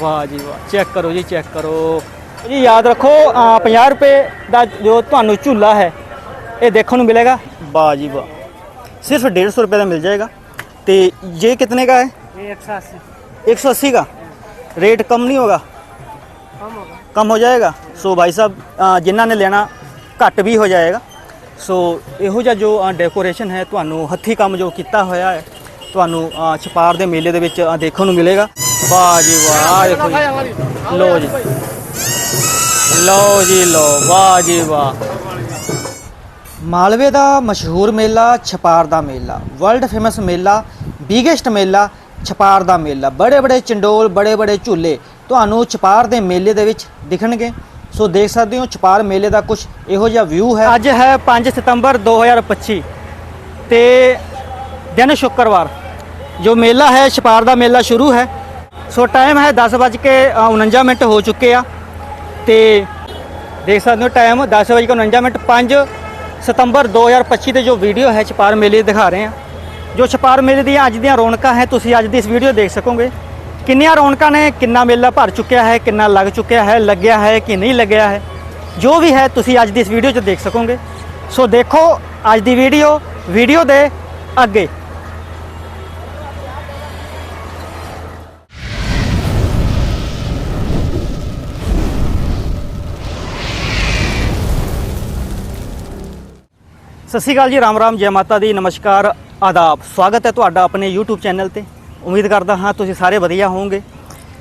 ਵਾਹ ਜੀ ਵਾਹ ਚੈੱਕ ਕਰੋ ਜੀ ਚੈੱਕ ਕਰੋ ਜੀ ਯਾਦ ਰੱਖੋ ਅ, 50 ਰੁਪਏ ਦਾ ਜੋ ਤੁਹਾਨੂੰ ਝੂਲਾ ਹੈ ਇਹ ਦੇਖਣ ਨੂੰ ਮਿਲੇਗਾ ਵਾਹ ਜੀ ਵਾਹ सिर्फ डेढ़ सौ रुपये का मिल जाएगा तो ये कितने का है ये एक सौ अस्सी एक सौ अस्सी का रेट कम नहीं होगा कम होगा ਕਮ ਹੋ ਜਾਏਗਾ ਸੋ ਭਾਈ ਸਾਹਿਬ ਅ, ਜਿਨ੍ਹਾਂ ਨੇ ਲੈਣਾ ਘੱਟ ਵੀ ਹੋ ਜਾਏਗਾ ਸੋ ਇਹੋ ਜਿਹਾ ਜੋ ਡੈਕੋਰੇਸ਼ਨ ਹੈ ਤੁਹਾਨੂੰ ਹੱਥੀ ਕੰਮ ਜੋ ਕੀਤਾ ਹੋਇਆ ਹੈ ਤੁਹਾਨੂੰ ਅ, ਛਪਾਰ ਦੇ ਮੇਲੇ ਦੇ ਵਿੱਚ ਅ, ਦੇਖਣ ਨੂੰ ਮਿਲੇਗਾ ਵਾਹ ਜੀ ਵਾਹ ਦੇਖੋ ਜੀ ਲੋ ਜੀ। ਲੋ ਜੀ ਲੋ ਵਾਹ ਜੀ ਵਾਹ ਮਾਲਵੇ ਦਾ ਮਸ਼ਹੂਰ ਮੇਲਾ ਛਪਾਰ ਦਾ ਮੇਲਾ। ਵਰਲਡ ਫੇਮਸ ਮੇਲਾ ਬਿਗੇਸਟ ਮੇਲਾ ਛਪਾਰ ਦਾ ਮੇਲਾ। ਬੜੇ ਬੜੇ ਚੰਡੋਲ ਬੜੇ ਬੜੇ ਝੂਲੇ ਤੁਹਾਨੂੰ ਛਪਾਰ ਦੇ ਮੇਲੇ ਦੇ ਵਿੱਚ ਦਿਖਣਗੇ। ਸੋ ਦੇਖ ਸਕਦੇ ਹੋ ਛਪਾਰ ਮੇਲੇ ਦਾ ਕੁਝ ਇਹੋ ਜਿਹਾ ਵਿਊ ਹੈ। ਅੱਜ ਹੈ 5 ਸਤੰਬਰ 2025 ਤੇ ਦਿਨ ਸ਼ੁੱਕਰਵਾਰ। ਜੋ ਮੇਲਾ ਹੈ ਛਪਾਰ ਦਾ ਮੇਲਾ ਸ਼ੁਰੂ ਹੈ। ਸੋ ਟਾਈਮ ਹੈ 10:49 ਮਿੰਟ ਹੋ ਚੁੱਕੇ ਆ। ਤੇ ਦੇਖ ਸਕਦੇ ਹੋ ਟਾਈਮ 10:49 ਮਿੰਟ 5 ਸਤੰਬਰ 2025 'ਤੇ ਜੋ ਵੀਡੀਓ ਹੈ ਛਪਾਰ ਮੇਲੇ ਦਿਖਾ ਰਹੇ ਆ ਜੋ ਛਪਾਰ ਮੇਲੇ ਦੀਆਂ ਅੱਜ ਦੀਆਂ ਰੌਣਕਾਂ ਹੈ, ਤੁਸੀਂ ਅੱਜ ਦੀ ਇਸ ਵੀਡੀਓ ਦੇਖ ਸਕੋਗੇ। ਕਿੰਨੀਆਂ ਰੌਣਕਾਂ ਨੇ, ਕਿੰਨਾ ਮੇਲਾ ਭਰ ਚੁੱਕਿਆ ਹੈ, ਕਿੰਨਾ ਲੱਗ ਚੁੱਕਿਆ ਹੈ, ਲੱਗਿਆ ਹੈ ਕਿ ਨਹੀਂ ਲੱਗਿਆ ਹੈ। ਜੋ ਵੀ ਹੈ, ਤੁਸੀਂ ਅੱਜ ਦੀ ਇਸ ਵੀਡੀਓ 'ਚ ਦੇਖ ਸਕੋਗੇ। ਸੋ ਦੇਖੋ ਅੱਜ ਦੀ ਵੀਡੀਓ ਵੀਡੀਓ ਦੇ ਅੱਗੇ। ਸਤਿ ਸ਼੍ਰੀ ਅਕਾਲ ਜੀ, ਰਾਮ ਰਾਮ, ਜੈ ਮਾਤਾ ਦੀ, ਨਮਸਕਾਰ, ਆਦਾਬ। ਸਵਾਗਤ ਹੈ ਤੁਹਾਡਾ ਆਪਣੇ YouTube ਚੈਨਲ ਤੇ। ਉਮੀਦ ਕਰਦਾ ਹਾਂ ਤੁਸੀਂ ਸਾਰੇ ਵਧੀਆ ਹੋਵੋਗੇ।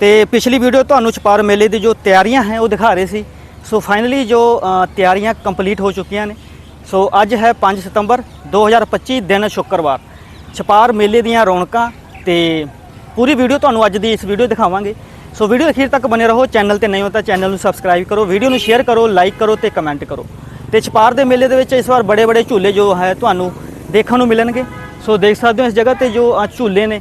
ਤੇ ਪਿਛਲੀ ਵੀਡੀਓ ਤੁਹਾਨੂੰ ਛਪਾਰ ਮੇਲੇ ਦੀ ਜੋ ਤਿਆਰੀਆਂ ਹੈ, ਉਹ ਦਿਖਾ ਰਹੇ ਸੀ। ਸੋ ਫਾਈਨਲੀ ਜੋ ਤਿਆਰੀਆਂ ਕੰਪਲੀਟ ਹੋ ਚੁੱਕੀਆਂ ਨੇ। ਸੋ ਅੱਜ ਹੈ 5 ਸਤੰਬਰ 2025 ਦਿਨ ਸ਼ੁੱਕਰਵਾਰ। ਛਪਾਰ ਮੇਲੇ ਦੀਆਂ ਰੌਣਕਾਂ ਤੇ ਪੂਰੀ ਵੀਡੀਓ ਤੁਹਾਨੂੰ ਅੱਜ ਦੀ ਇਸ ਵੀਡੀਓ ਦਿਖਾਵਾਂਗੇ। ਸੋ ਵੀਡੀਓ ਅਖੀਰ ਤੱਕ ਬਨੇ ਰਹੋ। ਚੈਨਲ ਤੇ ਨਹੀਂ ਹੋ ਤਾਂ ਚੈਨਲ ਨੂੰ ਸਬਸਕ੍ਰਾਈਬ ਕਰੋ। ਵੀਡੀਓ ਨੂੰ ਸ਼ੇਅਰ ਕਰੋ ਲਾਈਕ ਕਰੋ ਤੇ ਕਮੈਂਟ ਕਰੋ। ਤੇ ਛਪਾਰ ਦੇ ਮੇਲੇ ਦੇ ਵਿੱਚ ਇਸ ਵਾਰ ਬੜੇ ਬੜੇ ਝੂਲੇ ਜੋ ਹੈ ਤੁਹਾਨੂੰ ਦੇਖਣ ਨੂੰ ਮਿਲਣਗੇ। ਸੋ ਦੇਖ ਸਕਦੇ ਹੋ ਇਸ ਜਗ੍ਹਾ ਤੇ ਜੋ ਝੂਲੇ ਨੇ,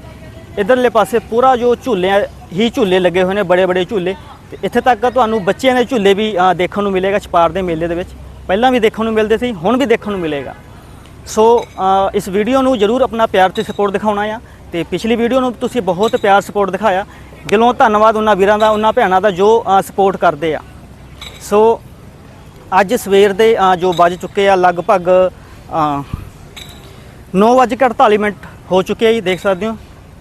ਇਧਰਲੇ ਪਾਸੇ ਪੂਰਾ ਜੋ ਝੂਲੇ ਹੀ ਝੂਲੇ ਲੱਗੇ ਹੋਏ ਨੇ ਬੜੇ ਬੜੇ ਝੂਲੇ। ਤੇ ਇੱਥੇ ਤੱਕ ਤੁਹਾਨੂੰ ਬੱਚਿਆਂ ਦੇ ਝੂਲੇ ਵੀ ਦੇਖਣ ਨੂੰ ਮਿਲੇਗਾ ਛਪਾਰ ਦੇ ਮੇਲੇ ਦੇ ਵਿੱਚ। ਪਹਿਲਾਂ ਵੀ ਦੇਖਣ ਨੂੰ ਮਿਲਦੇ ਸੀ, ਹੁਣ ਵੀ ਦੇਖਣ ਨੂੰ ਮਿਲੇਗਾ। ਸੋ ਇਸ ਵੀਡੀਓ ਨੂੰ ਜਰੂਰ ਆਪਣਾ ਪਿਆਰ ਤੇ ਸਪੋਰਟ ਦਿਖਾਉਣਾ ਆ। ਤੇ ਪਿਛਲੀ ਵੀਡੀਓ ਨੂੰ ਤੁਸੀਂ ਬਹੁਤ ਪਿਆਰ ਸਪੋਰਟ ਦਿਖਾਇਆ। ਦਿਲੋਂ ਧੰਨਵਾਦ ਉਹਨਾਂ ਵੀਰਾਂ ਦਾ, ਉਹਨਾਂ ਭੈਣਾਂ ਦਾ ਜੋ ਸਪੋਰਟ ਕਰਦੇ ਆ। ਸੋ ਅੱਜ ਸਵੇਰ ਦੇ ਜੋ ਵੱਜ ਚੁੱਕੇ ਆ, ਲਗਭਗ 9:48 ਮਿੰਟ ਹੋ ਚੁੱਕੇ ਆ ਜੀ, ਦੇਖ ਸਕਦੇ ਹੋ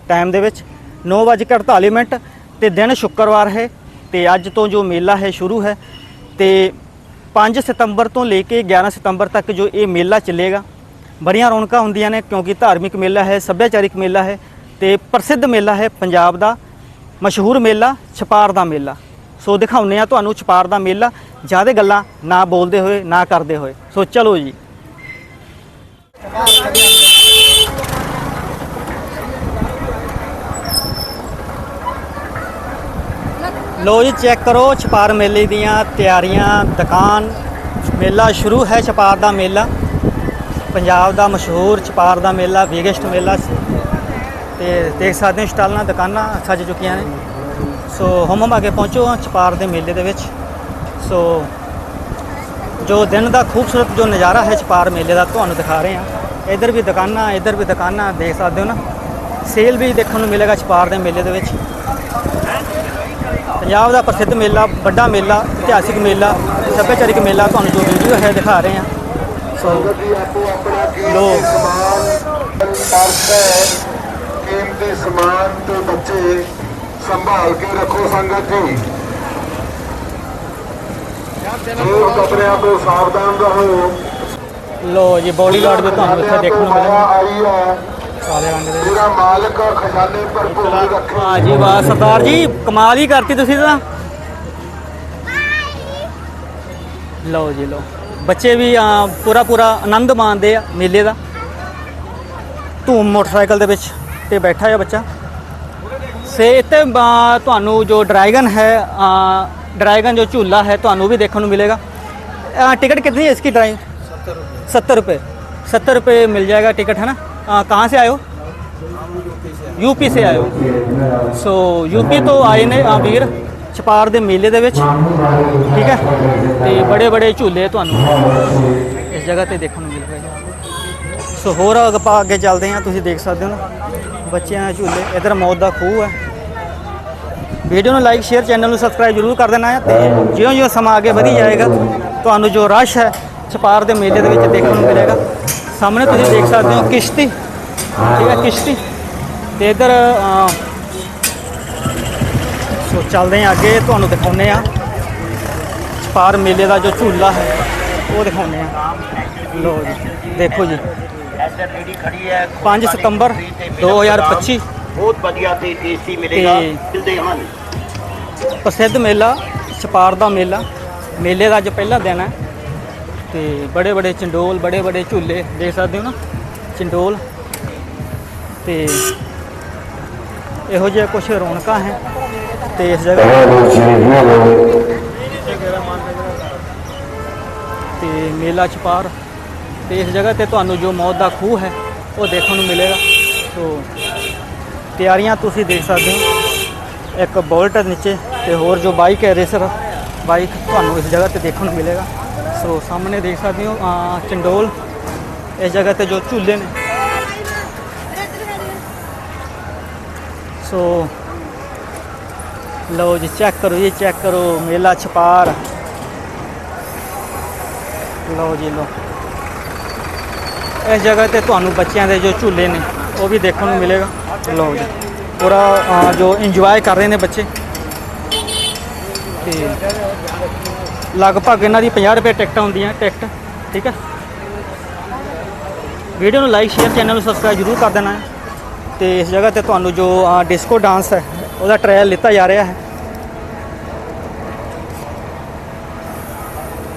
ਟਾਈਮ ਦੇ ਵਿੱਚ। 9:48 ਮਿੰਟ ਤੇ ਦਿਨ ਸ਼ੁੱਕਰਵਾਰ ਹੈ ਤੇ ਅੱਜ ਤੋਂ ਜੋ ਮੇਲਾ ਹੈ, ਸ਼ੁਰੂ ਹੈ ਤੇ 5 ਸਤੰਬਰ ਤੋਂ ਲੈ ਕੇ 11 ਸਤੰਬਰ ਤੱਕ ਜੋ ਇਹ ਮੇਲਾ ਚੱਲੇਗਾ, ਬੜੀਆਂ ਰੌਣਕਾਂ ਹੁੰਦੀਆਂ ਨੇ ਕਿਉਂਕਿ ਧਾਰਮਿਕ ਮੇਲਾ ਹੈ, ਸੱਭਿਆਚਾਰਿਕ ਮੇਲਾ ਹੈ ਤੇ ਪ੍ਰਸਿੱਧ ਮੇਲਾ ਹੈ ਪੰਜਾਬ ਦਾ ਮਸ਼ਹੂਰ ਮੇਲਾ ਛਪਾਰ ਦਾ ਮੇਲਾ। ਸੋ ਦਿਖਾਉਂਦੇ ਆ ਤੁਹਾਨੂੰ ਛਪਾਰ ਦਾ ਮੇਲਾ, ਜ਼ਿਆਦਾ ਗੱਲਾਂ ਨਾ ਬੋਲਦੇ ਹੋਏ, ਨਾ ਕਰਦੇ ਹੋਏ। ਸੋ ਚਲੋ ਜੀ। ਲੋ ਜੀ, ਚੈੱਕ ਕਰੋ, ਛਪਾਰ ਮੇਲੇ ਦੀਆਂ ਤਿਆਰੀਆਂ, ਦੁਕਾਨ, ਮੇਲਾ ਸ਼ੁਰੂ ਹੈ ਛਪਾਰ ਦਾ ਮੇਲਾ। ਪੰਜਾਬ ਦਾ ਮਸ਼ਹੂਰ ਛਪਾਰ ਦਾ ਮੇਲਾ ਬਿਗੇਸਟ ਮੇਲਾ। ਸੀ ਤੇ ਦੇਖ ਸਕਦੇ ਹੋ ਸਟਾਲਾਂ ਦੁਕਾਨਾਂ ਸੱਜ ਚੁੱਕੀਆਂ ਨੇ। ਸੋ ਹਮ ਹਮ ਅੱਗੇ ਪਹੁੰਚੋ ਹਾਂ ਛਪਾਰ ਦੇ ਮੇਲੇ ਦੇ ਵਿੱਚ। ਸੋ ਜੋ ਦਿਨ ਦਾ ਖੂਬਸੂਰਤ ਜੋ ਨਜ਼ਾਰਾ ਹੈ ਛਪਾਰ ਮੇਲੇ ਦਾ ਤੁਹਾਨੂੰ ਦਿਖਾ ਰਹੇ ਹਾਂ। ਇਧਰ ਵੀ ਦੁਕਾਨਾਂ, ਇਧਰ ਵੀ ਦੁਕਾਨਾਂ ਦੇਖ ਸਕਦੇ ਹੋ ਨਾ। ਸੇਲ ਵੀ ਦੇਖਣ ਨੂੰ ਮਿਲੇਗਾ ਛਪਾਰ ਦੇ ਮੇਲੇ ਦੇ ਵਿੱਚ। ਪੰਜਾਬ ਦਾ ਪ੍ਰਸਿੱਧ ਮੇਲਾ, ਵੱਡਾ ਮੇਲਾ, ਇਤਿਹਾਸਿਕ ਮੇਲਾ, ਸੱਭਿਆਚਾਰਿਕ ਮੇਲਾ ਤੁਹਾਨੂੰ ਜੋ ਵੀਡੀਓ ਹੈ ਦਿਖਾ ਰਹੇ ਹਾਂ। ਸੋ ਜੀ ਸਮਾਨ ਕੀਮਤੀ ਸਮਾਨ ਤੇ ਬੱਚੇ ਸੰਭਾਲ ਕੇ ਰੱਖੋ ਸੰਗਤ ਜੀ। ਜੋ ਕਪੜਿਆਂ ਤੋਂ ਸਾਵਧਾਨ ਰਹੋ। ਲੋ ਜੀ ਬੋਡੀ ਗਾਰਡ ਵੀ ਤੁਹਾਨੂੰ ਇੱਥੇ ਦੇਖਣ ਨੂੰ ਮਿਲਣਗੇ। ਆਈ ਹੈ। ਕਾਲੇ ਰੰਗ ਦੇ ਜਿਹੜਾ ਮਾਲਕ ਖਜ਼ਾਨੇ ਭਰਪੂਰ ਰੱਖੇ। ਹਾਂ ਜੀ ਵਾਹ ਸਰਦਾਰ ਜੀ ਕਮਾਲ ਹੀ ਕਰਤੀ ਤੁਸੀਂ ਤਾਂ। ਲਓ ਜੀ ਲਓ ਬੱਚੇ ਵੀ ਆ, ਪੂਰਾ ਪੂਰਾ ਆਨੰਦ ਮਾਣਦੇ ਆ ਮੇਲੇ ਦਾ। ਧੂਮ ਮੋਟਰਸਾਈਕਲ ਦੇ ਵਿੱਚ ਤੇ ਬੈਠਾ ਹੈ ਬੱਚਾ। ਸੇ ਇੱਥੇ ਤੁਹਾਨੂੰ ਜੋ ਡਰੈਗਨ ਹੈ ਡਰੈਗਨ ਜੋ ਝੂਲਾ ਹੈ, ਤੁਹਾਨੂੰ ਵੀ ਦੇਖਣ ਨੂੰ ਮਿਲੇਗਾ। ਟਿਕਟ कितनी है इसकी ड्राइंग सत्तर ਰੁਪਏ। सत्तर ਰੁਪਏ ਮਿਲ ਜਾਏਗਾ ਟਿਕਟ ਹੈ ਨਾ कहाँ से आए हो यूपी ਸੇ ਆਇਓ ਸੋ सो यूपी तो आए ने ਵੀਰ ਛਪਾਰ ਦੇ ਮੇਲੇ ਦੇ ਵਿੱਚ। ਠੀਕ ਹੈ? ਤੇ ਬੜੇ ਬੜੇ ਝੂਲੇ ਤੁਹਾਨੂੰ ਇਸ ਜਗ੍ਹਾ ਤੇ ਦੇਖਣ ਨੂੰ ਮਿਲ ਰਹੇ ਸੋ, ਹੋਰ ਆਪਾਂ ਅੱਗੇ ਚੱਲਦੇ ਹਾਂ, ਤੁਸੀਂ ਦੇਖ ਸਕਦੇ ਹੋ ਨਾ। ਬੱਚਿਆਂ ਦੇ ਝੂਲੇ, ਇਧਰ ਮੌਤ ਦਾ ਖੂਹ ਹੈ। ਵੀਡੀਓ ਨੂੰ ਲਾਈਕ, ਸ਼ੇਅਰ, ਚੈਨਲ ਨੂੰ ਸਬਸਕ੍ਰਾਈਬ ਜ਼ਰੂਰ ਕਰ ਦੇਣਾ ਹੈ ਤੇ ਜਿਉਂ-ਜਿਉਂ ਸਮਾਂ ਅੱਗੇ ਵਧੀ ਜਾਏਗਾ, ਤੁਹਾਨੂੰ ਜੋ ਰਸ਼ ਹੈ ਛਪਾਰ ਦੇ ਮੇਲੇ ਦੇ ਵਿੱਚ ਦੇਖਣ ਨੂੰ ਮਿਲੇਗਾ। ਸਾਹਮਣੇ ਤੁਸੀਂ ਦੇਖ ਸਕਦੇ ਹੋ ਕਿਸ਼ਤੀ, ਠੀਕ ਹੈ ਕਿਸ਼ਤੀ। ਤੇ ਇਧਰ ਸੋ ਚੱਲਦੇ ਹਾਂ ਅੱਗੇ, ਤੁਹਾਨੂੰ ਦਿਖਾਉਂਦੇ ਆ ਛਪਾਰ ਮੇਲੇ ਦਾ ਜੋ ਝੂਲਾ ਹੈ, ਉਹ ਦਿਖਾਉਂਦੇ ਆ ਲੋ ਜੀ, ਦੇਖੋ ਜੀ। ਐਸਰ ਲੇਡੀ ਖੜੀ ਹੈ 5 ਸਤੰਬਰ 2025 ਬਹੁਤ ਵਧੀਆ ਤੇ ਟੇਸਟੀ ਮਿਲੇਗਾ ਤੇ- ਮਿਲਦੇ ਹਨ ਪ੍ਰਸਿੱਧ ਮੇਲਾ ਛਪਾਰ ਦਾ ਮੇਲਾ। ਮੇਲੇ ਦਾ ਅੱਜ ਪਹਿਲਾ ਦਿਨ ਹੈ। ਤੇ ਬੜੇ ਬੜੇ ਚੰਡੋਲ ਬੜੇ ਬੜੇ ਝੂਲੇ ਦੇਖ ਸਕਦੇ ਹੋ ਨਾ? ਚੰਡੋਲ। ਤੇ ਇਹੋ ਜਿਹੇ ਕੁਝ ਰੌਣਕਾਂ ਹੈ। ਤੇ ਇਸ ਜਗ੍ਹਾ ਤੇ ਮੇਲਾ ਛਪਾਰ। ਤੇ ਇਸ ਜਗ੍ਹਾ ਤੇ ਤੁਹਾਨੂੰ ਜੋ ਮੌਤ ਦਾ ਖੂਹ ਹੈ ਉਹ ਦੇਖਣ ਨੂੰ ਮਿਲੇਗਾ। ਸੋ ਤਿਆਰੀਆਂ ਤੁਸੀਂ ਦੇਖ ਸਕਦੇ ਹੋ। ਇੱਕ ਬੋਲਟ ਨੀਚੇ ਤੇ ਹੋਰ ਜੋ ਬਾਈਕ ਹੈ ਰੇਸਰ ਬਾਈਕ ਤੁਹਾਨੂੰ ਇਸ ਜਗ੍ਹਾ ਤੇ ਦੇਖਣ ਨੂੰ ਮਿਲੇਗਾ। ਸੋ ਸਾਹਮਣੇ ਦੇਖ ਸਕਦੇ ਹੋ ਚੰਡੋਲ। ਇਸ ਜਗ੍ਹਾ ਤੇ ਜੋ ਝੂਲੇ ਨੇ। ਸੋ ਲਓ ਜੀ ਚੈੱਕ ਕਰੋ ਜੀ ਚੈੱਕ ਕਰੋ, ਮੇਲਾ ਛਪਾਰ। ਲਓ ਜੀ, ਲਓ। ਇਸ ਜਗ੍ਹਾ ਤੇ ਤੁਹਾਨੂੰ ਬੱਚਿਆਂ ਦੇ ਜੋ ਝੂਲੇ ਨੇ, ਉਹ ਵੀ ਦੇਖਣ ਨੂੰ ਮਿਲੇਗਾ। ਲਓ ਜੀ। ਪੂਰਾ ਜੋ ਇੰਜੋਏ ਕਰ ਰਹੇ ਨੇ ਬੱਚੇ। ਤੇ ਲਗਭਗ ਇਹਨਾਂ ਦੀ 50 ਰੁਪਏ ਟਿਕਟ ਹੁੰਦੀਆਂ, ਟਿਕਟ, ਠੀਕ ਹੈ? ਵੀਡੀਓ ਨੂੰ ਲਾਈਕ ਸ਼ੇਅਰ ਚੈਨਲ ਨੂੰ ਸਬਸਕ੍ਰਾਈਬ ਜ਼ਰੂਰ ਕਰ ਦੇਣਾ ਹੈ। ਤੇ ਇਸ ਜਗ੍ਹਾ ਤੇ ਤੁਹਾਨੂੰ ਜੋ ਡਿਸਕੋ ਡਾਂਸ ਹੈ, ਉਹਦਾ ਟ੍ਰਾਇਲ ਲਿੱਤਾ ਜਾ ਰਿਹਾ ਹੈ।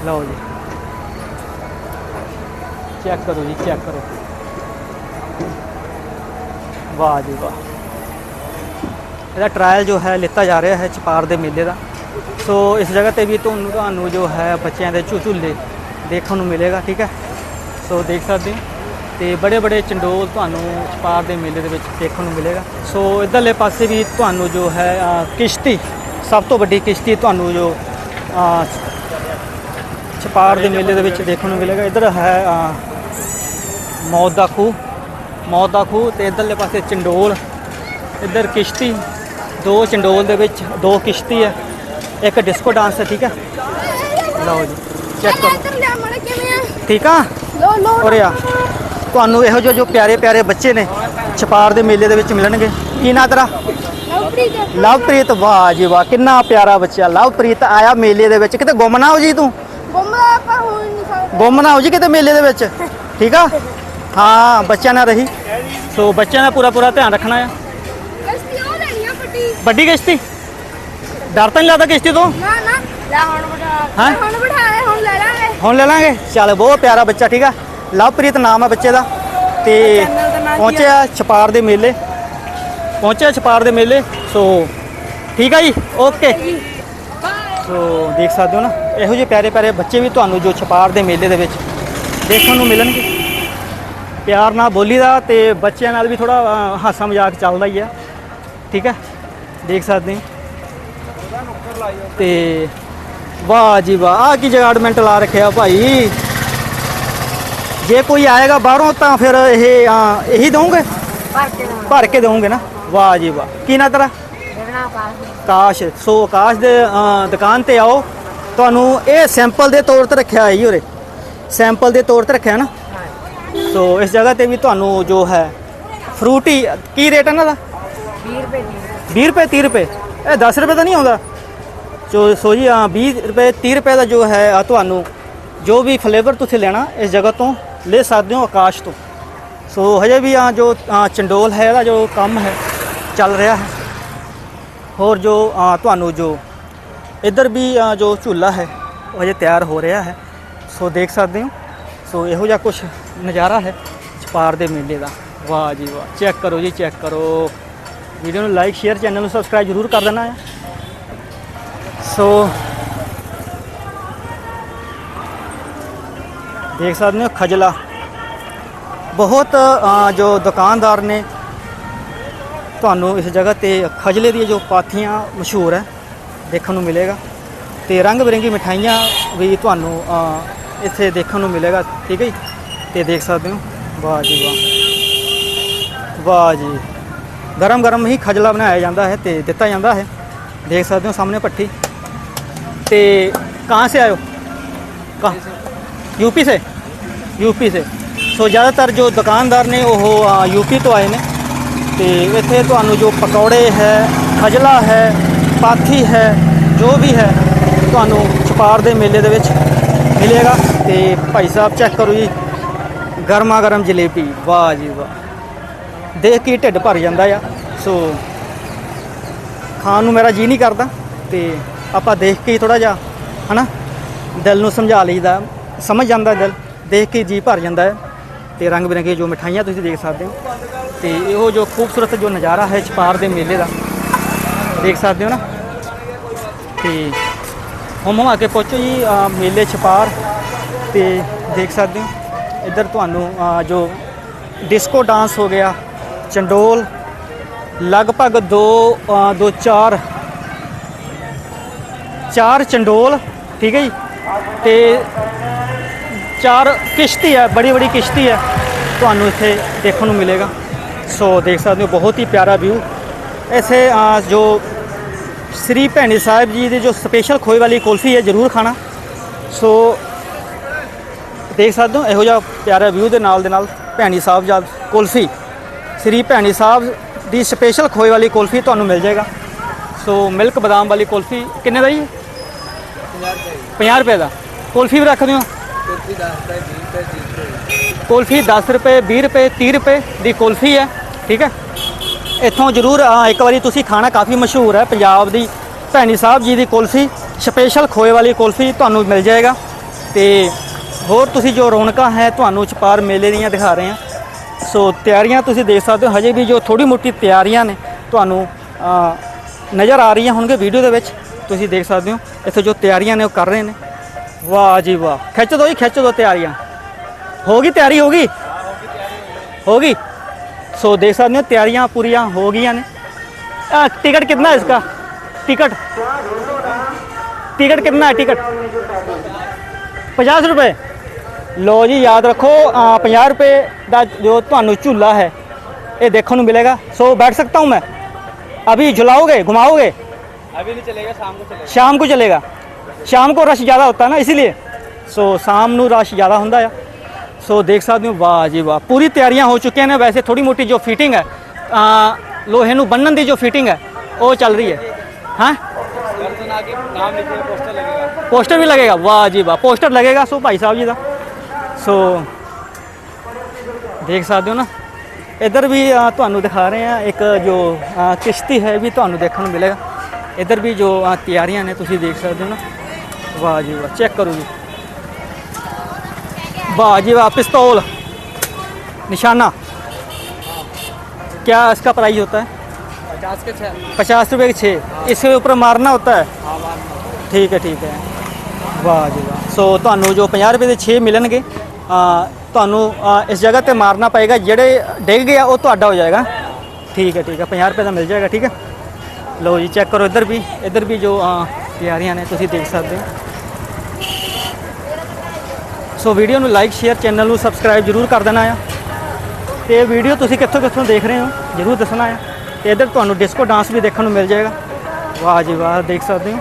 ਲਓ ਜੀ। ਚੈੱਕ ਕਰੋ ਜੀ ਚੈੱਕ ਕਰੋ। ਵਾਹ ਜੀ ਵਾਹ। ਇਹਦਾ ਟ੍ਰਾਇਲ ਜੋ ਹੈ ਲਿੱਤਾ ਜਾ ਰਿਹਾ ਹੈ ਚਪਾਰ ਦੇ ਮੇਲੇ ਦਾ। ਸੋ ਇਸ ਜਗ੍ਹਾ ਤੇ ਵੀ ਤੁਹਾਨੂੰ ਤੁਹਾਨੂੰ ਜੋ ਹੈ ਬੱਚਿਆਂ ਦੇ ਝੂ- ਝੂਲੇ ਦੇਖਣ ਨੂੰ ਮਿਲੇਗਾ ਠੀਕ ਹੈ? ਸੋ ਦੇਖ ਸਕਦੇ ਹੋ। ਤੇ ਬੜੇ ਬੜੇ ਚੰਡੋਲ ਤੁਹਾਨੂੰ ਚਪਾਰ ਦੇ ਮੇਲੇ ਦੇ ਵਿੱਚ ਦੇਖਣ ਨੂੰ ਮਿਲੇਗਾ। ਸੋ ਇਧਰਲੇ ਪਾਸੇ ਵੀ ਤੁਹਾਨੂੰ ਜੋ ਹੈ ਕਿਸ਼ਤੀ ਸਭ ਤੋਂ ਵੱਡੀ ਕਿਸ਼ਤੀ ਤੁਹਾਨੂੰ ਜੋ ਅ, ਛਪਾਰ ਦੇ ਮੇਲੇ ਦੇ ਵਿੱਚ ਦੇਖਣ ਨੂੰ ਮਿਲੇਗਾ। ਇਧਰ ਹੈ ਮੌਤ ਦਾ ਖੂਹ। ਮੌਤ ਦਾ ਖੂਹ ਤੇ ਇਧਰਲੇ ਪਾਸੇ ਚੰਡੋਲ ਇੱਧਰ ਕਿਸ਼ਤੀ ਦੋ ਚੰਡੋਲ ਦੇ ਵਿੱਚ ਦੋ ਕਿਸ਼ਤੀ ਹੈ। ਇੱਕ ਡਿਸਕੋ ਡਾਂਸ ਹੈ ਠੀਕ ਹੈ? ਲਓ ਜੀ ਚੈੱਕ ਕਰੋ। ਠੀਕ ਆ? ਲੋ ਲੋ ਔਰ ਆ। ਤੁਹਾਨੂੰ ਇਹੋ ਜਿਹੇ ਜੋ ਪਿਆਰੇ ਪਿਆਰੇ ਬੱਚੇ ਨੇ ਛਪਾਰ ਦੇ ਮੇਲੇ ਦੇ ਵਿੱਚ ਮਿਲਣਗੇ। ਕੀ ਨਾਂ ਤੇਰਾ? ਲਵਪ੍ਰੀਤ। ਵਾਹ ਜੀ ਵਾਹ ਕਿੰਨਾ ਪਿਆਰਾ ਬੱਚਾ। ਲਵਪ੍ਰੀਤ ਆਇਆ ਮੇਲੇ ਦੇ ਵਿੱਚ। ਕਿਤੇ ਗੁੰਮ ਨਾ ਹੋ ਜੀ ਤੂੰ। ਗੁੰਮਦਾ ਪਰ ਹੋ ਨਹੀਂ ਸਕਦਾ। ਗੁੰਮ ਨਾ ਹੋ ਜੀ ਕਿਤੇ ਮੇਲੇ ਦੇ ਵਿੱਚ। ਠੀਕ ਆ? ਹਾਂ ਬੱਚਿਆਂ ਨਾਲ ਰਹੀ। ਸੋ ਬੱਚਿਆਂ ਦਾ ਪੂਰਾ ਪੂਰਾ ਧਿਆਨ ਰੱਖਣਾ ਆ। ਕਸ਼ਤੀ ਉਹ ਲੈਣੀ ਆ ਵੱਡੀ। ਵੱਡੀ ਕਿਸ਼ਤੀ? ਡਰ ਤਾਂ ਨਹੀਂ ਲੱਗਦਾ ਕਿਸ਼ਤੀ ਤੋਂ? ਨਾ ਨਾ। ਲੈ ਹੁਣ ਬਿਠਾ। ਹੈਂ? ਹੁਣ ਬਿਠਾਏ ਹੁਣ ਲੈ ਲਾਂਗੇ। ਹੁਣ ਲੈ ਲਾਂਗੇ? ਚੱਲ ਬਹੁਤ ਪਿਆਰਾ ਬੱਚਾ ਠੀਕ ਆ? ਲਵਪ੍ਰੀਤ ਨਾਮ ਆ ਬੱਚੇ ਦਾ। ਤੇ? ਪਹੁੰਚਿਆ ਛਪਾਰ ਦੇ ਮੇਲੇ। ਪਹੁੰਚਿਆ ਛਪਾਰ ਦੇ ਮੇਲੇ। ਸੋ ਠੀਕ ਆ ਜੀ? ਓਕੇ। ਸੋ ਦੇਖ ਸਕਦੇ ਹੋ ਨਾ ਇਹੋ ਜਿਹੇ ਪਿਆਰੇ ਪਿਆਰੇ ਬੱਚੇ ਵੀ ਤੁਹਾਨੂੰ ਜੋ ਛਪਾਰ ਦੇ ਮੇਲੇ ਦੇ ਵਿੱਚ ਦੇਖਣ ਨੂੰ ਮਿਲਣਗੇ। ਪਿਆਰ ਨਾਲ ਬੋਲੀ ਦਾ ਤੇ ਬੱਚਿਆਂ ਨਾਲ ਵੀ ਥੋੜਾ ਹਾਸਾ ਮਜ਼ਾਕ ਚੱਲਦਾ ਹੀ ਆ। ਠੀਕ ਹੈ? ਦੇਖ ਸਕਦੇ ਤੇ ਵਾਹ ਜੀ ਵਾਹ ਆ ਕੀ ਜਗਾੜਮੈਂਟ ਲਾ ਰੱਖਿਆ ਭਾਈ। ਜੇ ਕੋਈ ਆਏਗਾ ਬਾਹਰੋਂ ਤਾਂ ਫਿਰ ਇਹ ਇਹੀ ਦਵੋਗੇ ਭਰ ਕੇ ਦੇਣਾ ਭਰ ਕੇ ਦਵੋਗੇ ਨਾ? ਵਾਹ ਜੀ ਵਾਹ। ਕੀ ਨਾ ਤੇਰਾ? ਆਕਾਸ਼ ਸੋ ਆਕਾਸ਼ ਦੇ ਦੁਕਾਨ ਤੇ ਆਓ। ਤੁਹਾਨੂੰ ਇਹ ਸੈਂਪਲ ਦੇ ਤੌਰ ਤੇ ਰੱਖਿਆ ਹੈ ਜੀ ਉਰੇ। ਸੈਂਪਲ ਦੇ ਤੌਰ ਤੇ ਰੱਖਿਆ ਨਾ? ਸੋ ਇਸ ਜਗ੍ਹਾ ਤੇ ਵੀ ਤੁਹਾਨੂੰ ਜੋ ਹੈ ਫਰੂਟੀ ਕੀ ਰੇਟ ਹੈ ਇਹਨਾਂ ਦਾ? 20 ਰੁਪਏ ਦੀ। 20 ਰੁਪਏ 30 ਰੁਪਏ? ਇਹ 10 ਰੁਪਏ ਤਾਂ ਨਹੀਂ ਆਉਂਦਾ? ਸੋ ਸੋ ਜੀ ਹਾਂ 20 ਰੁਪਏ 30 ਰੁਪਏ ਦਾ ਜੋ ਹੈ ਆ ਤੁਹਾਨੂੰ ਜੋ ਵੀ ਫਲੇਵਰ ਤੁਸੀਂ ਲੈਣਾ ਇਸ ਜਗ੍ਹਾ ਤੋਂ ਲੈ ਸਕਦੇ ਹੋ ਆਕਾਸ਼ ਤੋਂ। ਸੋ ਹਜੇ ਵੀ ਆ ਜੋ ਚੰਡੋਲ ਹੈ ਇਹਦਾ ਜੋ ਕੰਮ ਹੈ ਚੱਲ ਰਿਹਾ ਹੈ। ਹੋਰ ਜੋ ਤੁਹਾਨੂੰ ਜੋ ਇੱਧਰ ਵੀ ਜੋ ਝੂਲਾ ਹੈ ਉਹ ਹਜੇ ਤਿਆਰ ਹੋ ਰਿਹਾ ਹੈ। ਸੋ ਦੇਖ ਸਕਦੇ ਹੋ। ਸੋ ਇਹੋ ਜਿਹਾ ਕੁਝ ਨਜ਼ਾਰਾ ਹੈ ਛਪਾਰ ਦੇ ਮੇਲੇ ਦਾ। ਵਾਹ ਜੀ ਵਾਹ ਚੈੱਕ ਕਰੋ ਜੀ ਚੈੱਕ ਕਰੋ। ਵੀਡੀਓ ਨੂੰ ਲਾਈਕ ਸ਼ੇਅਰ ਚੈਨਲ ਨੂੰ ਸਬਸਕ੍ਰਾਈਬ ਜ਼ਰੂਰ ਕਰ ਦੇਣਾ ਹੈ। ਸੋ ਦੇਖ ਸਕਦੇ ਹੋ ਖਜਲਾ। ਬਹੁਤ ਜੋ ਦੁਕਾਨਦਾਰ ਨੇ ਤੁਹਾਨੂੰ ਇਸ ਜਗ੍ਹਾ ਤੇ ਖਜਲੇ ਦੀਆਂ ਜੋ ਪਾਥੀਆਂ ਮਸ਼ਹੂਰ ਹੈ, ਦੇਖਣ ਨੂੰ ਮਿਲੇਗਾ ਤੇ ਰੰਗ ਬਿਰੰਗੀ ਮਠਾਈਆਂ ਵੀ ਤੁਹਾਨੂੰ ਇੱਥੇ ਦੇਖਣ ਨੂੰ ਮਿਲੇਗਾ, ਠੀਕ ਹੈ ਜੀ? ਤੇ ਦੇਖ ਸਕਦੇ ਹੋ ਵਾਹ ਜੀ ਵਾਹ ਵਾਹ ਜੀ ਗਰਮ ਗਰਮ ਹੀ ਖਜਲਾ ਬਣਾਇਆ ਜਾਂਦਾ ਹੈ ਤੇ ਦਿੱਤਾ ਜਾਂਦਾ ਹੈ देख सकते हो सामने पट्टी ਤੇ ਕਹਾਂ ਸੇ ਆਇਓ ਕਹਾਂ ਯੂਪੀ ਸੇ ਯੂਪੀ ਸੇ ਸੋ ਜ਼ਿਆਦਾਤਰ ਜੋ ਦੁਕਾਨਦਾਰ ਨੇ ਉਹ ਆ, ਯੂਪੀ ਤੋਂ ਆਏ ਨੇ ਤੇ ਇੱਥੇ ਤੁਹਾਨੂੰ ਜੋ ਪਕੌੜੇ ਹੈ ਖਜਲਾ ਹੈ ਪਾਥੀ ਹੈ ਜੋ ਵੀ ਹੈ ਤੁਹਾਨੂੰ ਛਪਾਰ ਦੇ ਮੇਲੇ ਦੇ ਵਿੱਚ ਮਿਲੇਗਾ ਤੇ ਭਾਈ ਸਾਹਿਬ ਚੈੱਕ ਕਰੋ ਜੀ ਗਰਮਾ ਗਰਮ ਜਲੇਬੀ, ਵਾਹ ਜੀ ਵਾਹ। ਦੇਖ ਕੇ ਹੀ ਢਿੱਡ ਭਰ ਜਾਂਦਾ ਆ। ਸੋ, ਖਾਣ ਨੂੰ ਮੇਰਾ ਜੀ ਨਹੀਂ ਕਰਦਾ ਤੇ ਆਪਾਂ ਦੇਖ ਕੇ ਹੀ ਥੋੜਾ ਜਿਹਾ, ਹਨਾ, ਦਿਲ ਨੂੰ ਸਮਝਾ ਲਈਦਾ। ਸਮਝ ਜਾਂਦਾ ਦਿਲ, ਦੇਖ ਕੇ ਜੀ ਭਰ ਜਾਂਦਾ ਹੈ। ਤੇ ਰੰਗ ਬਿਰੰਗੇ ਜੋ ਮਿਠਾਈਆਂ ਤੁਸੀਂ ਦੇਖ ਸਕਦੇ ਹੋ। ਤੇ ਇਹੋ ਜੋ ਖੂਬਸੂਰਤ ਜੋ ਨਜ਼ਾਰਾ ਹੈ ਛਪਾਰ ਦੇ ਮੇਲੇ ਦਾ, ਦੇਖ ਸਕਦੇ ਹੋ ਨਾ? ਤੇ ਹਮ ਹਮ ਆ ਕੇ ਪਹੁੰਚੋ ਜੀ ਮੇਲੇ ਛਪਾਰ ਤੇ ਦੇਖ ਸਕਦੇ ਹੋ। ਇੱਧਰ ਤੁਹਾਨੂੰ ਜੋ ਡਿਸਕੋ ਡਾਂਸ ਹੋ ਗਿਆ, ਚੰਡੋਲ, ਲਗਭਗ 2 ਦੋ ਚਾਰ ਚਾਰ ਚੰਡੋਲ, ਠੀਕ ਹੈ ਜੀ? ਤੇ ਚਾਰ ਕਿਸ਼ਤੀ ਹੈ, ਬੜੀ ਬੜੀ ਕਿਸ਼ਤੀ ਹੈ, ਤੁਹਾਨੂੰ ਇੱਥੇ ਦੇਖਣ ਨੂੰ ਮਿਲੇਗਾ। ਸੋ ਦੇਖ ਸਕਦੇ ਹੋ, ਬਹੁਤ ਹੀ ਪਿਆਰਾ ਵਿਊ ਐਸੇ ਜੋ ਸ੍ਰੀ ਭੈਣੀ ਸਾਹਿਬ ਜੀ ਦੀ ਜੋ ਸਪੈਸ਼ਲ ਖੋਏ ਵਾਲੀ ਕੁਲਫੀ ਹੈ, ਜ਼ਰੂਰ ਖਾਣਾ। ਸੋ ਦੇਖ ਸਕਦੇ ਹੋ ਇਹੋ ਜਿਹਾ ਪਿਆਰਾ ਵਿਊ ਦੇ ਨਾਲ ਦੇ ਨਾਲ ਭੈਣੀ ਸਾਹਿਬ ਜਾਂ ਕੁਲਫੀ ਸ੍ਰੀ ਭੈਣੀ ਸਾਹਿਬ ਦੀ ਸਪੈਸ਼ਲ ਖੋਏ ਵਾਲੀ ਕੁਲਫੀ ਤੁਹਾਨੂੰ ਮਿਲ ਜਾਏਗਾ। ਸੋ ਮਿਲਕ ਬਦਾਮ ਵਾਲੀ ਕੁਲਫੀ ਕਿੰਨੇ ਦਾ ਜੀ? 50 ਰੁਪਏ ਦਾ। ਕੁਲਫੀ ਵੀ ਰੱਖਦੇ ਹੋ? ਕੁਲਫੀ 10 ਰੁਪਏ 20 ਰੁਪਏ 30 ਰੁਪਏ ਦੀ ਕੁਲਫੀ ਹੈ ਠੀਕ ਹੈ? ਇੱਥੋਂ ਜ਼ਰੂਰ ਅ, ਇੱਕ ਵਾਰੀ ਤੁਸੀਂ ਖਾਣਾ ਕਾਫੀ ਮਸ਼ਹੂਰ ਹੈ ਪੰਜਾਬ ਦੀ ਭੈਣੀ ਸਾਹਿਬ ਜੀ ਦੀ ਕੁਲਫੀ ਸਪੈਸ਼ਲ ਖੋਏ ਵਾਲੀ ਕੁਲਫੀ ਤੁਹਾਨੂੰ ਮਿਲ ਜਾਏਗਾ। ਤੇ ਹੋਰ ਤੁਸੀਂ ਜੋ ਰੌਣਕਾਂ ਹੈ ਤੁਹਾਨੂੰ ਚਪਾਰ ਮੇਲੇ ਦੀਆਂ ਦਿਖਾ ਰਹੇ ਹਾਂ ਸੋ ਤਿਆਰੀਆਂ ਤੁਸੀਂ ਦੇਖ ਸਕਦੇ ਹੋ ਹਜੇ ਵੀ ਜੋ ਥੋੜੀ ਮੋਟੀ ਤਿਆਰੀਆਂ ਨੇ ਤੁਹਾਨੂੰ ਅ, ਨਜ਼ਰ ਆ ਰਹੀਆਂ ਹੋਣਗੇ ਵੀਡੀਓ ਦੇ ਵਿੱਚ ਤੁਸੀਂ ਦੇਖ ਸਕਦੇ ਹੋ ਇੱਥੇ ਜੋ ਤਿਆਰੀਆਂ ਨੇ ਉਹ ਕਰ ਰਹੇ ਨੇ ਵਾਹ ਜੀ ਵਾਹ ਖਿੱਚ ਦੋ ਜੀ ਖਿੱਚ ਦੋ ਤਿਆਰੀਆਂ ਹੋ ਗਈ ਤਿਆਰੀ ਹੋ ਗਈ ਹੋ ਗਈ सो देख सकते हो तैयारियां पूरियां हो गई ने आ, टिकट कितना है इसका टिकट टिकट कितना है टिकट पचास रुपये लो जी याद रखो ਪੰਜਾਹ ਰੁਪਏ ਦਾ ਜੋ ਤੁਹਾਨੂੰ ਝੂਲਾ ਹੈ ਇਹ ਦੇਖਣ ਨੂੰ ਮਿਲੇਗਾ ਸੋ बैठ सकता हूँ मैं अभी झुलाओगे घुमाओगे अभी नहीं चलेगा शाम को चलेगा शाम को चलेगा शाम को रश ज़्यादा होता है ना इसीलिए ਸੋ ਸ਼ਾਮ ਨੂੰ ਰਸ਼ ਜ਼ਿਆਦਾ ਹੁੰਦਾ ਆ ਸੋ ਦੇਖ ਸਕਦੇ ਹੋ ਵਾਹ ਜੀ ਵਾਹ ਪੂਰੀ ਤਿਆਰੀਆਂ ਹੋ ਚੁੱਕੀਆਂ ਨੇ ਵੈਸੇ ਥੋੜੀ ਮੋਟੀ ਜੋ ਫਿਟਿੰਗ ਹੈ ਆ, ਲੋਹੇ ਨੂੰ ਬੰਨਣ ਦੀ ਜੋ ਫਿਟਿੰਗ ਹੈ ਉਹ ਚੱਲ ਰਹੀ ਹੈ ਹਾਂ दर्शन आके नाम लिखे पोस्टर लगेगा पोस्टर भी लगेगा वाह जी वाह पोस्टर लगेगा सो भाई साहब जी ਦਾ ਸੋ ਦੇਖ ਸਕਦੇ ਹੋ ਨਾ ਇੱਧਰ ਵੀ ਅ, ਤੁਹਾਨੂੰ ਦਿਖਾ ਰਹੇ ਆ ਇੱਕ ਜੋ ਅ, ਕਿਸ਼ਤੀ ਹੈ ਵੀ ਤੁਹਾਨੂੰ ਦੇਖਣ ਨੂੰ ਮਿਲੇਗਾ ਇੱਧਰ ਵੀ ਜੋ ਅ, ਤਿਆਰੀਆਂ ਨੇ ਤੁਸੀਂ ਦੇਖ ਸਕਦੇ ਹੋ ਨਾ ਵਾਹ ਜੀ ਵਾਹ ਚੈੱਕ ਕਰੋ ਜੀ वाह जी वाह पिस्तौल निशाना क्या इसका प्राइस होता है पचास के छः पचास रुपये के छः इसके ऊपर मारना होता है हाँ मान ਠੀਕ ਹੈ ਠੀਕ ਹੈ ਵਾਹ ਜੀ ਵਾਹ ਸੋ ਤੁਹਾਨੂੰ ਜੋ 50 ਰੁਪਏ ਦੇ 6 ਮਿਲਣਗੇ ਆ, ਤੁਹਾਨੂੰ ਇਸ ਜਗ੍ਹਾ ਤੇ ਮਾਰਨਾ ਪਏਗਾ, ਜਿਹੜੇ ਡਿੱਗ ਗਿਆ, ਉਹ ਤੁਹਾਡਾ ਹੋ ਜਾਏਗਾ। ਠੀਕ ਹੈ ਠੀਕ ਹੈ 50 ਰੁਪਏ ਦਾ ਮਿਲ ਜਾਏਗਾ, ਠੀਕ ਹੈ। ਲਓ ਜੀ, ਚੈੱਕ ਕਰੋ, ਇੱਧਰ ਵੀ ਇੱਧਰ ਵੀ ਜੋ ਤਿਆਰੀਆਂ ਨੇ, ਤੁਸੀਂ ਦੇਖ ਸਕਦੇ ਹੋ। ਸੋ ਵੀਡੀਓ ਨੂੰ ਲਾਈਕ, ਸ਼ੇਅਰ, ਚੈਨਲ ਨੂੰ ਸਬਸਕ੍ਰਾਈਬ ਜਰੂਰ ਕਰ ਦੇਣਾ ਆ। ਤੇ ਵੀਡੀਓ ਤੁਸੀਂ ਕਿੱਥੋਂ ਕਿੱਥੋਂ ਦੇਖ ਰਹੇ ਹੋ, ਜਰੂਰ ਦੱਸਣਾ ਆ। ਤੇ ਇੱਧਰ ਤੁਹਾਨੂੰ ਡਿਸਕੋ ਡਾਂਸ ਵੀ ਦੇਖਣ ਨੂੰ ਮਿਲ ਜਾਏਗਾ। ਵਾਹ ਜੀ ਵਾਹ, ਦੇਖ ਸਕਦੇ ਹੋ।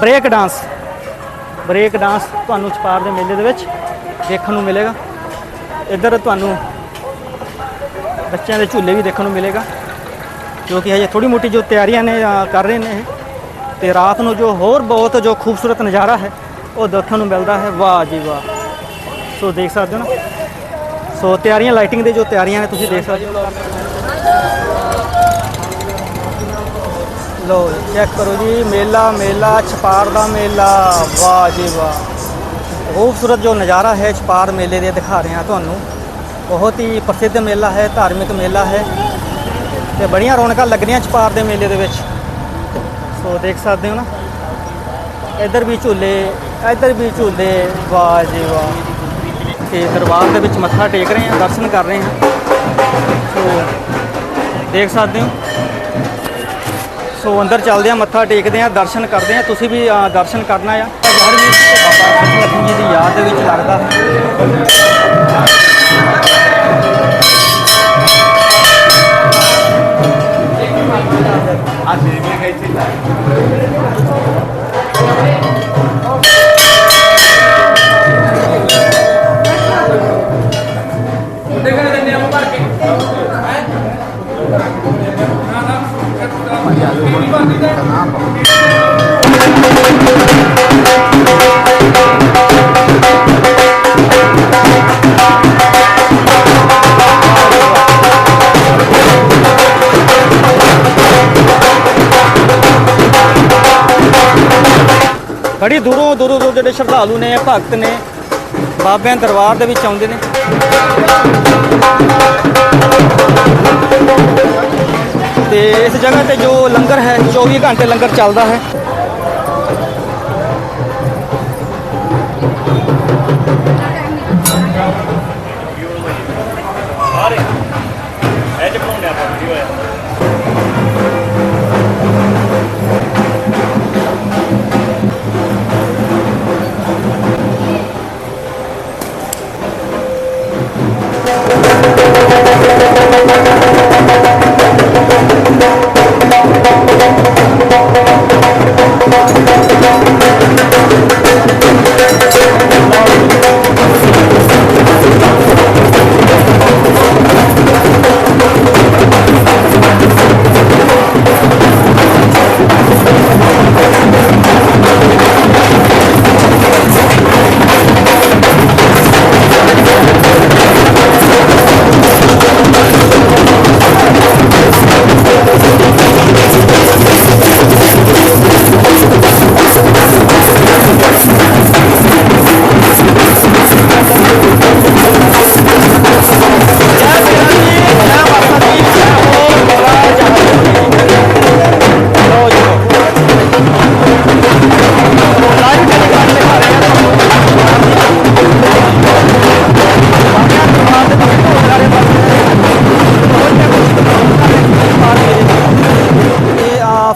ਬ੍ਰੇਕ ਡਾਂਸ ਬ੍ਰੇਕ ਡਾਂਸ ਤੁਹਾਨੂੰ ਛਪਾਰ ਦੇ ਮੇਲੇ ਦੇ ਵਿੱਚ ਦੇਖਣ ਨੂੰ ਮਿਲੇਗਾ। ਇੱਧਰ ਤੁਹਾਨੂੰ ਬੱਚਿਆਂ ਦੇ ਝੂਲੇ ਵੀ ਦੇਖਣ ਨੂੰ ਮਿਲੇਗਾ, ਜੋ ਕਿ ਹਜੇ ਥੋੜੀ ਮੋਟੀ ਜੋ ਤਿਆਰੀਆਂ ਨੇ ਕਰ ਰਹੇ ਨੇ ਇਹ। ਤੇ ਰਾਤ ਨੂੰ ਜੋ ਹੋਰ ਬਹੁਤ ਜੋ ਖੂਬਸੂਰਤ ਨਜ਼ਾਰਾ ਹੈ, ਉਹ ਦੇਖਣ ਨੂੰ ਮਿਲਦਾ ਹੈ। ਵਾਹ ਜੀ ਵਾਹ। ਸੋ ਦੇਖ ਸਕਦੇ ਹੋ ਨਾ। ਸੋ ਤਿਆਰੀਆਂ, ਲਾਈਟਿੰਗ ਦੇ ਜੋ ਤਿਆਰੀਆਂ ਨੇ, ਤੁਸੀਂ ਦੇਖ ਸਕਦੇ ਹੋ। ਲੋ ਚੈੱਕ ਕਰੋ ਜੀ। ਮੇਲਾ ਮੇਲਾ, ਛਪਾਰ ਦਾ ਮੇਲਾ। ਵਾਹ ਜੀ ਵਾਹ। ਖੂਬਸੂਰਤ ਜੋ ਨਜ਼ਾਰਾ ਹੈ ਛਪਾਰ ਮੇਲੇ ਦੇ ਦਿਖਾ ਰਹੇ ਹਾਂ ਤੁਹਾਨੂੰ। ਬਹੁਤ ਹੀ ਪ੍ਰਸਿੱਧ ਮੇਲਾ ਹੈ, ਧਾਰਮਿਕ ਮੇਲਾ ਹੈ ਤੇ ਬੜੀਆਂ ਰੌਣਕਾਂ ਲੱਗਦੀਆਂ ਛਪਾਰ ਦੇ ਮੇਲੇ ਦੇ ਵਿੱਚ। ਸੋ ਦੇਖ ਸਕਦੇ ਹੋ ਨਾ। ਇੱਧਰ ਵੀ ਝੂਲੇ, ਇੱਧਰ ਵੀ ਝੂਲੇ, ਵਾਹ ਜੀ ਵਾਹ। ਤੇ ਦਰਬਾਰ ਦੇ ਵਿੱਚ ਮੱਥਾ ਟੇਕ ਰਹੇ ਹਾਂ, ਦਰਸ਼ਨ ਕਰ ਰਹੇ ਹਾਂ। ਸੋ ਦੇਖ ਸਕਦੇ ਹੋ। ਸੋ ਅੰਦਰ ਚੱਲਦੇ ਹਾਂ, ਮੱਥਾ ਟੇਕਦੇ ਹਾਂ, ਦਰਸ਼ਨ ਕਰਦੇ ਹਾਂ। ਤੁਸੀਂ ਵੀ ਦਰਸ਼ਨ ਕਰਨਾ ਆ। ਸ਼ਹਿਰ ਵਿੱਚ ਬਾਬਾ ਫਤਿਹ ਸਿੰਘ ਜੀ ਦੀ ਯਾਦ ਦੇ ਵਿੱਚ ਲੱਗਦਾ। ਅੱਜ ਵੀ ਮੈਂ ਕਹਿੰਦਾ ਬੜੀ ਦੂਰੋਂ ਦੂਰੋਂ ਦੂਰ ਜਿਹੜੇ ਸ਼ਰਧਾਲੂ ਨੇ, ਭਗਤ ਨੇ, ਬਾਬਿਆਂ ਦਰਬਾਰ ਦੇ ਵਿੱਚ ਆਉਂਦੇ ਨੇ। ਤੇ ਇਸ ਜਗ੍ਹਾ ਤੇ ਜੋ ਲੰਗਰ ਹੈ 24 ਘੰਟੇ ਲੰਗਰ ਚੱਲਦਾ ਹੈ।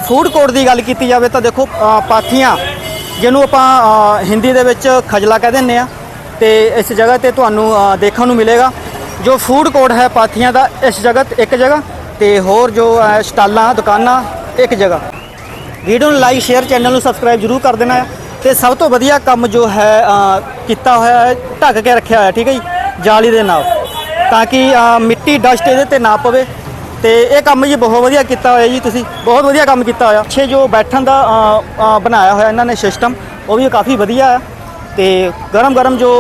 ਫੂਡ ਕੋਰਟ ਦੀ ਗੱਲ ਕੀਤੀ ਜਾਵੇ ਤਾਂ ਦੇਖੋ ਪਾਥੀਆਂ ਜਿਹਨੂੰ ਆਪਾਂ ਹਿੰਦੀ ਦੇ ਵਿੱਚ ਖਜਲਾ ਕਹਿ ਦਿੰਦੇ ਆ ਤੇ ਇਸ ਜਗ੍ਹਾ ਤੇ ਤੁਹਾਨੂੰ ਦੇਖਣ ਨੂੰ ਮਿਲੇਗਾ। ਜੋ ਫੂਡ ਕੋਰਟ ਹੈ ਪਾਥੀਆਂ ਦਾ ਇਸ ਜਗ੍ਹਾ ਤੇ ਇੱਕ ਜਗ੍ਹਾ ਤੇ ਹੋਰ ਜੋ ਅ, ਸਟਾਲਾਂ ਦੁਕਾਨਾਂ ਇੱਕ ਜਗ੍ਹਾ। ਵੀਡੀਓ ਨੂੰ ਲਾਈਕ ਸ਼ੇਅਰ ਚੈਨਲ ਨੂੰ ਸਬਸਕ੍ਰਾਈਬ ਜਰੂਰ ਕਰ ਦੇਣਾ ਹੈ ਤੇ ਸਭ ਤੋਂ ਵਧੀਆ ਕੰਮ ਜੋ ਹੈ ਕੀਤਾ ਹੋਇਆ ਹੈ ਢੱਕ ਕੇ ਰੱਖਿਆ ਹੋਇਆ ਠੀਕ ਹੈ ਜੀ ਜਾਲੀ ਦੇ ਨਾਲ। ਤਾਂ ਕਿ ਮਿੱਟੀ ਡਸਟ ਇਹਦੇ ਤੇ ਨਾ ਪਵੇ। ਤੇ ਇਹ ਕੰਮ ਜੀ ਬਹੁਤ ਵਧੀਆ ਕੀਤਾ ਹੋਇਆ ਜੀ ਤੁਸੀਂ, ਬਹੁਤ ਵਧੀਆ ਕੰਮ ਕੀਤਾ ਹੋਇਆ। ਪਿੱਛੇ ਜੋ ਬੈਠਣ ਦਾ ਬਣਾਇਆ ਹੋਇਆ ਇਹਨਾਂ ਨੇ ਸਿਸਟਮ ਉਹ ਵੀ ਕਾਫੀ ਵਧੀਆ ਹੈ। ਤੇ ਗਰਮ ਗਰਮ ਜੋ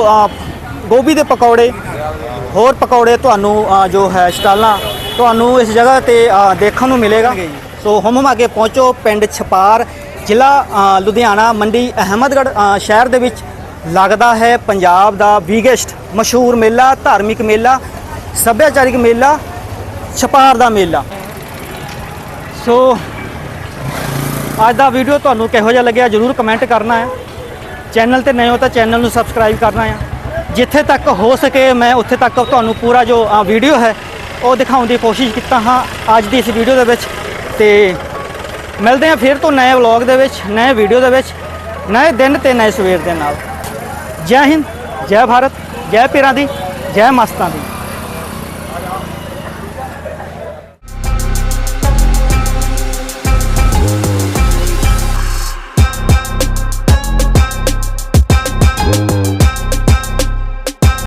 ਗੋਭੀ ਦੇ ਪਕੌੜੇ, ਹੋਰ ਪਕੌੜੇ ਤੁਹਾਨੂੰ ਜੋ ਹੈ ਸਟਾਲਾਂ, ਤੁਹਾਨੂੰ ਇਸ ਜਗ੍ਹਾ ਤੇ ਦੇਖਣ ਨੂੰ ਮਿਲੇਗਾ। ਸੋ ਹਮਮ ਅੱਗੇ ਪਹੁੰਚੋ, ਪਿੰਡ ਛਪਾਰ, ਜ਼ਿਲ੍ਹਾ ਲੁਧਿਆਣਾ, ਮੰਡੀ ਅਹਿਮਦਗੜ੍ਹ ਸ਼ਹਿਰ ਦੇ ਵਿੱਚ ਲੱਗਦਾ ਹੈ ਪੰਜਾਬ ਦਾ ਬਿਗੇਸਟ ਮਸ਼ਹੂਰ ਮੇਲਾ, ਧਾਰਮਿਕ ਮੇਲਾ, ਸੱਭਿਆਚਾਰਿਕ ਮੇਲਾ। ਛਪਾਰ ਦਾ ਮੇਲਾ। ਸੋ, ਅੱਜ ਦਾ ਵੀਡੀਓ ਤੁਹਾਨੂੰ ਕਿਹੋ ਜਿਹਾ ਲੱਗਿਆ ਜਰੂਰ ਕਮੈਂਟ ਕਰਨਾ ਹੈ। ਚੈਨਲ ਤੇ ਨਏ ਹੋ ਤਾਂ ਚੈਨਲ ਨੂੰ ਸਬਸਕ੍ਰਾਈਬ ਕਰਨਾ ਹੈ। ਜਿੱਥੇ ਤੱਕ ਹੋ ਸਕੇ ਮੈਂ ਉੱਥੇ ਤੱਕ ਤੁਹਾਨੂੰ ਪੂਰਾ ਜੋ ਵੀਡੀਓ ਹੈ, ਉਹ ਦਿਖਾਉਣ ਦੀ ਕੋਸ਼ਿਸ਼ ਕੀਤਾ ਹਾਂ ਅੱਜ ਦੀ ਇਸ ਵੀਡੀਓ ਦੇ ਵਿੱਚ। ਤੇ ਮਿਲਦੇ ਹਾਂ ਫਿਰ ਤੋਂ ਨਏ ਵਲੌਗ ਦੇ ਵਿੱਚ, ਨਏ ਵੀਡੀਓ ਦੇ ਵਿੱਚ, ਨਏ ਦਿਨ ਤੇ ਨਏ ਸਵੇਰ ਦੇ ਨਾਲ। ਜੈ ਹਿੰਦ, ਜੈ ਭਾਰਤ, ਜੈ ਪੀਰਾਂ ਦੀ, ਜੈ ਮਸਤਾਂ ਦੀ।